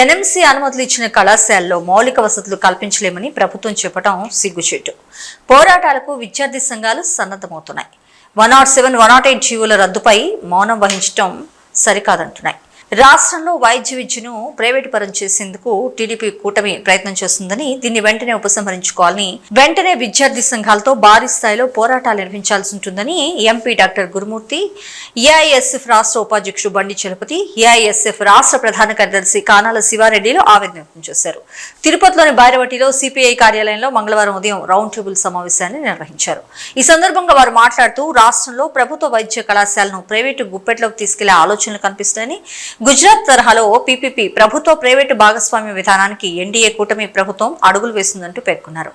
NMC అనుమతులు ఇచ్చిన కళాశాలలో మౌలిక వసతులు కల్పించలేమని ప్రభుత్వం చెప్పడం సిగ్గుచేటు. పోరాటాలకు విద్యార్థి సంఘాలు సన్నద్ధమవుతున్నాయి. One nought seven one nought eight జీవుల రద్దుపై మౌనం వహించడం సరికాదంటున్నాయి. రాష్ట్రంలో వైద్య విద్యను ప్రైవేటు పరం చేసేందుకు టీడీపీ కూటమి ప్రయత్నం చేస్తుందని దీన్ని వెంటనే ఉపసంహరించుకోవాలని వెంటనే విద్యార్థి సంఘాలతో భారీ స్థాయిలో పోరాటాలు నిర్వహించాల్సి ఉంటుందని ఎంపీ డాక్టర్ గురుమూర్తి ఏఐఎస్ఎఫ్ రాష్ట్ర ఉపాధ్యక్షుడు బండి చలపతి ఏఐఎస్ఎఫ్ రాష్ట్ర ప్రధాన కార్యదర్శి కానాల శివారెడ్డిలు ఆవేదన వ్యక్తం చేశారు. తిరుపతిలోని బైరవటిలో సిపిఐ కార్యాలయంలో మంగళవారం ఉదయం రౌండ్ టేబుల్ సమావేశాన్ని నిర్వహించారు. ఈ సందర్భంగా వారు మాట్లాడుతూ రాష్ట్రంలో ప్రభుత్వ వైద్య కళాశాలను ప్రైవేటు గుప్పెట్లోకి తీసుకెళ్ళే ఆలోచనలు కనిపిస్తాయని గుజరాత్ తరహాలో పీపీపీ ప్రభుత్వ ప్రైవేటు భాగస్వామ్య విధానానికి ఎన్డీఏ కూటమి ప్రభుత్వం అడుగులు వేస్తుందంటూ పేర్కొన్నారు.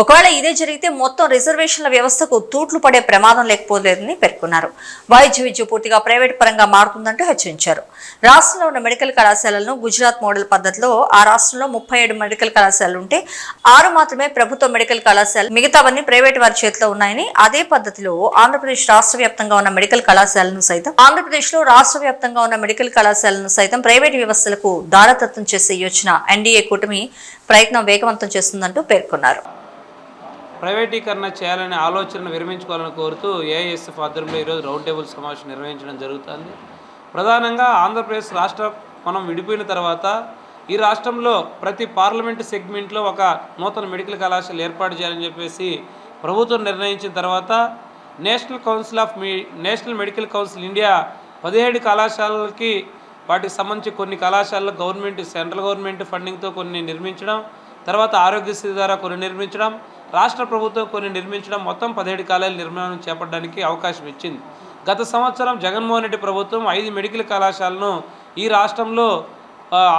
ఒకవేళ ఇదే జరిగితే మొత్తం రిజర్వేషన్ల వ్యవస్థకు తూట్లు పడే ప్రమాదం లేకపోలేదని పేర్కొన్నారు. వైద్య విద్య పూర్తిగా ప్రైవేట్ పరంగా మారుతుందంటూ హెచ్చరించారు. రాష్ట్రంలో ఉన్న మెడికల్ కళాశాలలను గుజరాత్ మోడల్ పద్ధతిలో ఆ రాష్ట్రంలో ముప్పై ఏడు మెడికల్ కళాశాలలు ఉంటే ఆరు మాత్రమే ప్రభుత్వ మెడికల్ కళాశాల మిగతావన్నీ ప్రైవేట్ వారి చేతిలో ఉన్నాయని అదే పద్ధతిలో ఆంధ్రప్రదేశ్ రాష్ట్ర వ్యాప్తంగా ఉన్న మెడికల్ కళాశాలను సైతం ఆంధ్రప్రదేశ్లో రాష్ట్ర వ్యాప్తంగా ఉన్న మెడికల్ కళాశాల కళాశాలను సైతం ప్రైవేట్ వ్యవస్థలకు దారతత్వం చేసే యోచన ఎన్డీఏ కూటమి ప్రయత్నం వేగవంతం చేస్తుందంటూ పేర్కొన్నారు. ప్రైవేటీకరణ చేయాలనే ఆలోచనను విరమించుకోవాలని కోరుతూ ఏఐఎస్ఎఫ్ ఆధ్వర్యంలో ఈరోజు రౌండ్ టేబుల్ సమావేశం నిర్వహించడం జరుగుతుంది. ప్రధానంగా ఆంధ్రప్రదేశ్ రాష్ట్ర మనం విడిపోయిన తర్వాత ఈ రాష్ట్రంలో ప్రతి పార్లమెంటు సెగ్మెంట్లో ఒక నూతన మెడికల్ కళాశాల ఏర్పాటు చేయాలని చెప్పేసి ప్రభుత్వం నిర్ణయించిన తర్వాత national council of national medical council India పదిహేడు కళాశాలలకి వాటికి సంబంధించి కొన్ని కళాశాలలో గవర్నమెంట్ సెంట్రల్ గవర్నమెంట్ ఫండింగ్తో కొన్ని నిర్మించడం తర్వాత ఆరోగ్యశ్రీ ద్వారా కొన్ని నిర్మించడం రాష్ట్ర ప్రభుత్వం కొన్ని నిర్మించడం మొత్తం పదిహేడు కాలేజీల నిర్మాణం చేపట్టడానికి అవకాశం ఇచ్చింది. గత సంవత్సరం జగన్మోహన్ రెడ్డి ప్రభుత్వం ఐదు మెడికల్ కళాశాలను ఈ రాష్ట్రంలో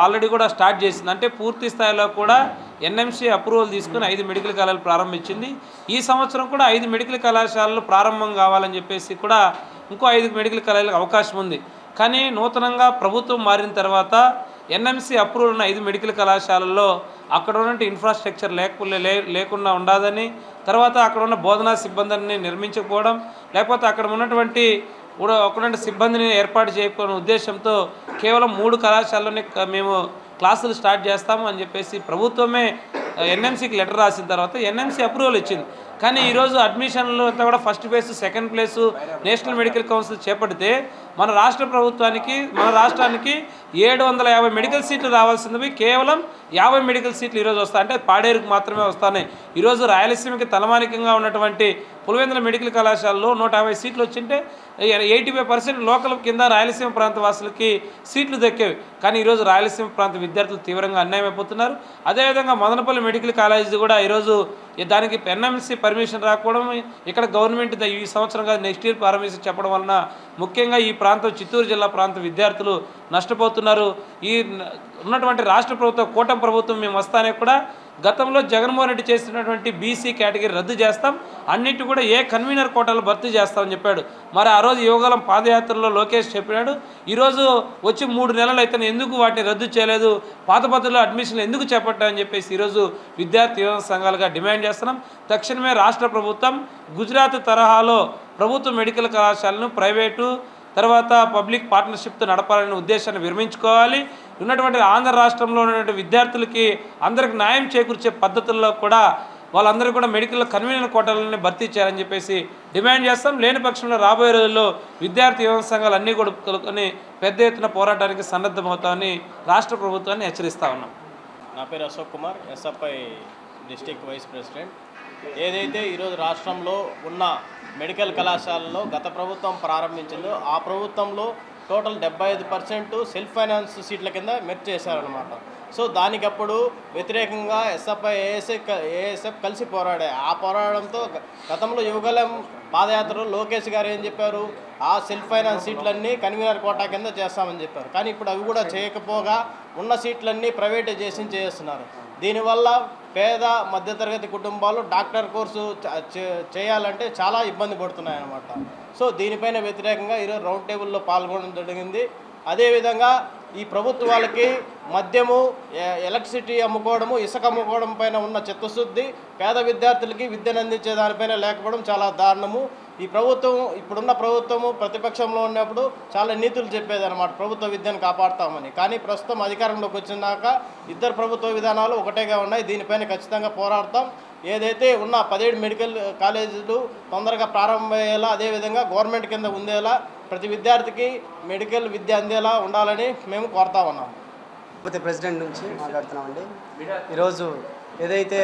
ఆల్రెడీ కూడా స్టార్ట్ చేసింది. అంటే పూర్తి స్థాయిలో కూడా ఎన్ఎంసీ అప్రూవల్ తీసుకుని ఐదు మెడికల్ కళాశాలలు ప్రారంభించింది. ఈ సంవత్సరం కూడా ఐదు మెడికల్ కళాశాలలు ప్రారంభం కావాలని చెప్పేసి కూడా ఇంకో ఐదు మెడికల్ కళాశాలకు అవకాశం ఉంది. కానీ నూతనంగా ప్రభుత్వం మారిన తర్వాత ఎన్ఎంసీ అప్రూవల్ ఉన్న ఐదు మెడికల్ కళాశాలల్లో అక్కడ ఉన్నటువంటి ఇన్ఫ్రాస్ట్రక్చర్ లేకుండా లే లేకుండా ఉండదని తర్వాత అక్కడ ఉన్న బోధనా సిబ్బందిని నిర్మించకపోవడం లేకపోతే అక్కడ ఉన్నటువంటి కూడా ఒకటి సిబ్బందిని ఏర్పాటు చేయకపోయిన ఉద్దేశంతో కేవలం మూడు కళాశాలలోనే మేము క్లాసులు స్టార్ట్ చేస్తాము అని చెప్పేసి ప్రభుత్వమే ఎన్ఎంసీకి లెటర్ రాసిన తర్వాత ఎన్ఎంసీ అప్రూవల్ ఇచ్చింది. కానీ ఈరోజు అడ్మిషన్లు కూడా first place second place national medical council చేపడితే మన రాష్ట్ర ప్రభుత్వానికి మన రాష్ట్రానికి ఏడు వందల యాభై మెడికల్ సీట్లు రావాల్సినవి. కేవలం యాభై మెడికల్ సీట్లు ఈరోజు వస్తాయి. అంటే పాడేరుకు మాత్రమే వస్తున్నాయి ఈరోజు రాయలసీమకి తలమానికంగా ఉన్నటువంటి పులివెందుల మెడికల్ కళాశాలలో నూట యాభై సీట్లు వచ్చింటే ఎయిటీ ఫైవ్ పర్సెంట్ లోకల్ కింద రాయలసీమ ప్రాంత వాసులకి సీట్లు దక్కేవి. కానీ ఈరోజు రాయలసీమ ప్రాంత విద్యార్థులు తీవ్రంగా అన్యాయం అయిపోతున్నారు అదేవిధంగా మదనపల్లి మెడికల్ కాలేజీ కూడా ఈరోజు దానికి ఎన్ఎంసీ పర్మిషన్ రాకపోవడం ఇక్కడ గవర్నమెంట్ ఈ సంవత్సరం కాదు నెక్స్ట్ ఇయర్ పర్మిషన్ చెప్పడం వలన ముఖ్యంగా ఈ ప్రాంతం చిత్తూరు జిల్లా ప్రాంత విద్యార్థులు నష్టపోతున్నారు. ఈ ఉన్నటువంటి రాష్ట్ర ప్రభుత్వం కూటమి ప్రభుత్వం మేము వస్తానే కూడా గతంలో జగన్మోహన్ రెడ్డి చేసినటువంటి బీసీ కేటగిరీ రద్దు చేస్తాం. అన్నిటి కూడా ఏ కన్వీనర్ కోటాలు భర్తీ చేస్తామని చెప్పాడు. మరి ఆ రోజు యువగలం పాదయాత్రలో లోకేష్ చెప్పినాడు. ఈరోజు వచ్చి మూడు నెలలు అయితే ఎందుకు వాటిని రద్దు చేయలేదు? పాత పద్ధతిలో అడ్మిషన్లు ఎందుకు చేపట్టామని చెప్పేసి ఈరోజు విద్యార్థి యువ సంఘాలుగా డిమాండ్ చేస్తున్నాం. తక్షణమే రాష్ట్ర ప్రభుత్వం గుజరాత్ తరహాలో ప్రభుత్వ మెడికల్ కళాశాలను ప్రైవేటు తర్వాత పబ్లిక్ పార్ట్నర్షిప్తో నడపాలనే ఉద్దేశాన్ని విరమించుకోవాలి. ఉన్నటువంటి ఆంధ్ర రాష్ట్రంలో ఉన్నటువంటి విద్యార్థులకి అందరికి న్యాయం చేకూర్చే పద్ధతుల్లో కూడా వాళ్ళందరూ కూడా మెడికల్ కన్వీనర్ కోటాలని భర్తీ చేయాలని చెప్పేసి డిమాండ్ చేస్తాం. లేని పక్షంలో రాబోయే రోజుల్లో విద్యార్థి యువత సంఘాలు అన్నీ కూడా కలుపుకొని పెద్ద ఎత్తున పోరాటానికి సన్నద్ధమవుతామని రాష్ట్ర ప్రభుత్వాన్ని హెచ్చరిస్తూ ఉన్నాం. నా పేరు Ashok Kumar SFI district vice president. ఏదైతే ఈరోజు రాష్ట్రంలో ఉన్న మెడికల్ కళాశాలలో గత ప్రభుత్వం ప్రారంభించిందో ఆ ప్రభుత్వంలో టోటల్ డెబ్బై ఐదు పర్సెంట్ సెల్ఫ్ ఫైనాన్స్ సీట్ల కింద మెర్చ్ చేశారనమాట సో దానికప్పుడు వ్యతిరేకంగా ఎస్ఎఫ్ఐ ఏఎస్ఎఫ్ ఏఎస్ఎఫ్ కలిసి పోరాడే ఆ పోరాడంతో గతంలో యువగలం పాదయాత్రలో లోకేష్ గారు ఏం చెప్పారు? ఆ సెల్ఫ్ ఫైనాన్స్ సీట్లన్నీ కన్వీనర్ కోటా కింద చేస్తామని చెప్పారు. కానీ ఇప్పుడు అవి కూడా చేయకపోగా ఉన్న సీట్లన్నీ ప్రైవేటైజేషన్ చేస్తున్నారు. దీనివల్ల పేద మధ్యతరగతి కుటుంబాలు డాక్టర్ కోర్సు చే- చేయాలంటే చాలా ఇబ్బంది పడుతున్నాయి అన్నమాట సో దీనిపైన వ్యతిరేకంగా ఈరోజు రౌండ్ టేబుల్లో పాల్గొనడం జరిగింది. అదేవిధంగా ఈ ప్రభుత్వాలకి మద్యము ఎ- ఎలక్ట్రిసిటీ అమ్ముకోవడము ఇసుక అమ్ముకోవడం పైన ఉన్న చిత్తశుద్ధి పేద విద్యార్థులకి విద్యను అందించే దానిపైన లేకపోవడం చాలా దారుణము. ఈ ప్రభుత్వం ఇప్పుడున్న ప్రభుత్వము ప్రతిపక్షంలో ఉన్నప్పుడు చాలా నీతులు చెప్పేది అనమాట ప్రభుత్వ విద్యను కాపాడుతామని. కానీ ప్రస్తుతం అధికారంలోకి వచ్చినాక ఇద్దరు ప్రభుత్వ విధానాలు ఒకటేగా ఉన్నాయి. దీనిపైన ఖచ్చితంగా పోరాడతాం. ఏదైతే ఉన్న పదిహేడు మెడికల్ కాలేజీలు తొందరగా ప్రారంభమయ్యేలా అదేవిధంగా గవర్నమెంట్ కింద ఉండేలా ప్రతి విద్యార్థికి మెడికల్ విద్య అందేలా ఉండాలని మేము కోరుతా ఉన్నాం. తిరుపతి ప్రెసిడెంట్ నుంచి మాట్లాడుతున్నామండి. ఈరోజు ఏదైతే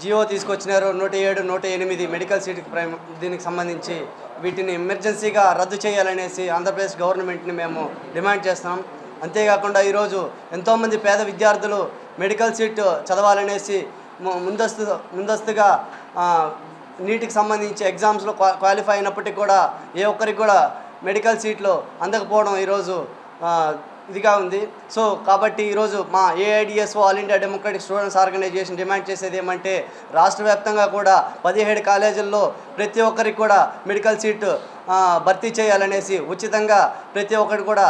జియో తీసుకొచ్చినారు నూట ఏడు నూట ఎనిమిది మెడికల్ సీట్ ప్రైమ్ దీనికి సంబంధించి. వీటిని ఎమర్జెన్సీగా రద్దు చేయాలనేసి ఆంధ్రప్రదేశ్ గవర్నమెంట్ని మేము డిమాండ్ చేస్తున్నాం. అంతేకాకుండా ఈరోజు ఎంతోమంది పేద విద్యార్థులు మెడికల్ సీట్ చదవాలనేసి ము- ముందస్తు ముందస్తుగా నీటికి సంబంధించి ఎగ్జామ్స్లో క్వా క్వాలిఫై అయినప్పటికీ కూడా ఏ ఒక్కరికి కూడా మెడికల్ సీట్లు అందకపోవడం ఈరోజు ఇదిగా ఉంది. సో కాబట్టి ఈరోజు మా AIDSO all India democratic students organisation demand చేసేది ఏమంటే రాష్ట్ర వ్యాప్తంగా కూడా పదిహేడు కాలేజీల్లో ప్రతి ఒక్కరికి కూడా మెడికల్ సీటు భర్తీ చేయాలనేసి ఉచితంగా ప్రతి ఒక్కరు కూడా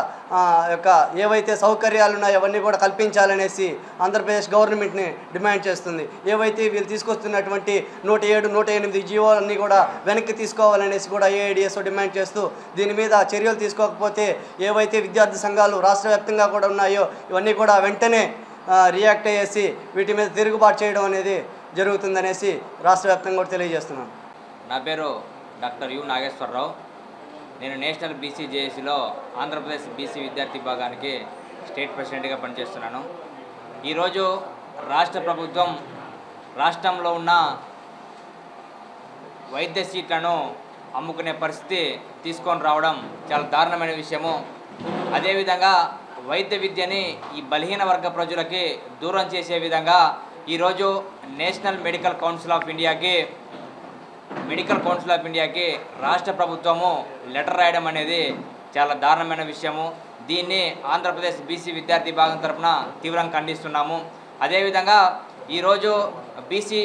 యొక్క ఏవైతే సౌకర్యాలు ఉన్నాయో అవన్నీ కూడా కల్పించాలనేసి ఆంధ్రప్రదేశ్ గవర్నమెంట్ని డిమాండ్ చేస్తుంది. ఏవైతే వీళ్ళు తీసుకొస్తున్నటువంటి నూట ఏడు నూట ఎనిమిది జీవోలన్నీ కూడా వెనక్కి తీసుకోవాలనేసి కూడా ఏఐడిఎస్ఓ డిమాండ్ చేస్తూ దీని మీద చర్యలు తీసుకోకపోతే ఏవైతే విద్యార్థి సంఘాలు రాష్ట్ర వ్యాప్తంగా కూడా ఉన్నాయో ఇవన్నీ కూడా వెంటనే రియాక్ట్ అయ్యేసి వీటి మీద తిరుగుబాటు చేయడం అనేది జరుగుతుందనేసి రాష్ట్ర వ్యాప్తంగా కూడా తెలియజేస్తున్నాను. నా పేరు డాక్టర్ యు నాగేశ్వరరావు. నేను నేషనల్ బీసీ జేఏసీలో ఆంధ్రప్రదేశ్ బీసీ విద్యార్థి విభాగానికి స్టేట్ ప్రెసిడెంట్గా పనిచేస్తున్నాను. ఈరోజు రాష్ట్ర ప్రభుత్వం రాష్ట్రంలో ఉన్న వైద్య సీట్లను అమ్ముకునే పరిస్థితి తీసుకొని రావడం చాలా దారుణమైన విషయము. అదేవిధంగా వైద్య విద్యని ఈ బలహీన వర్గ ప్రజలకి దూరం చేసే విధంగా ఈరోజు నేషనల్ మెడికల్ కౌన్సిల్ ఆఫ్ ఇండియాకి మెడికల్ కౌన్సిల్ ఆఫ్ ఇండియాకి రాష్ట్ర ప్రభుత్వము లెటర్ రాయడం అనేది చాలా దారుణమైన విషయము. దీన్ని ఆంధ్రప్రదేశ్ బీసీ విద్యార్థి భాగం తరఫున తీవ్రంగా ఖండిస్తున్నాము. అదేవిధంగా ఈరోజు బీసీ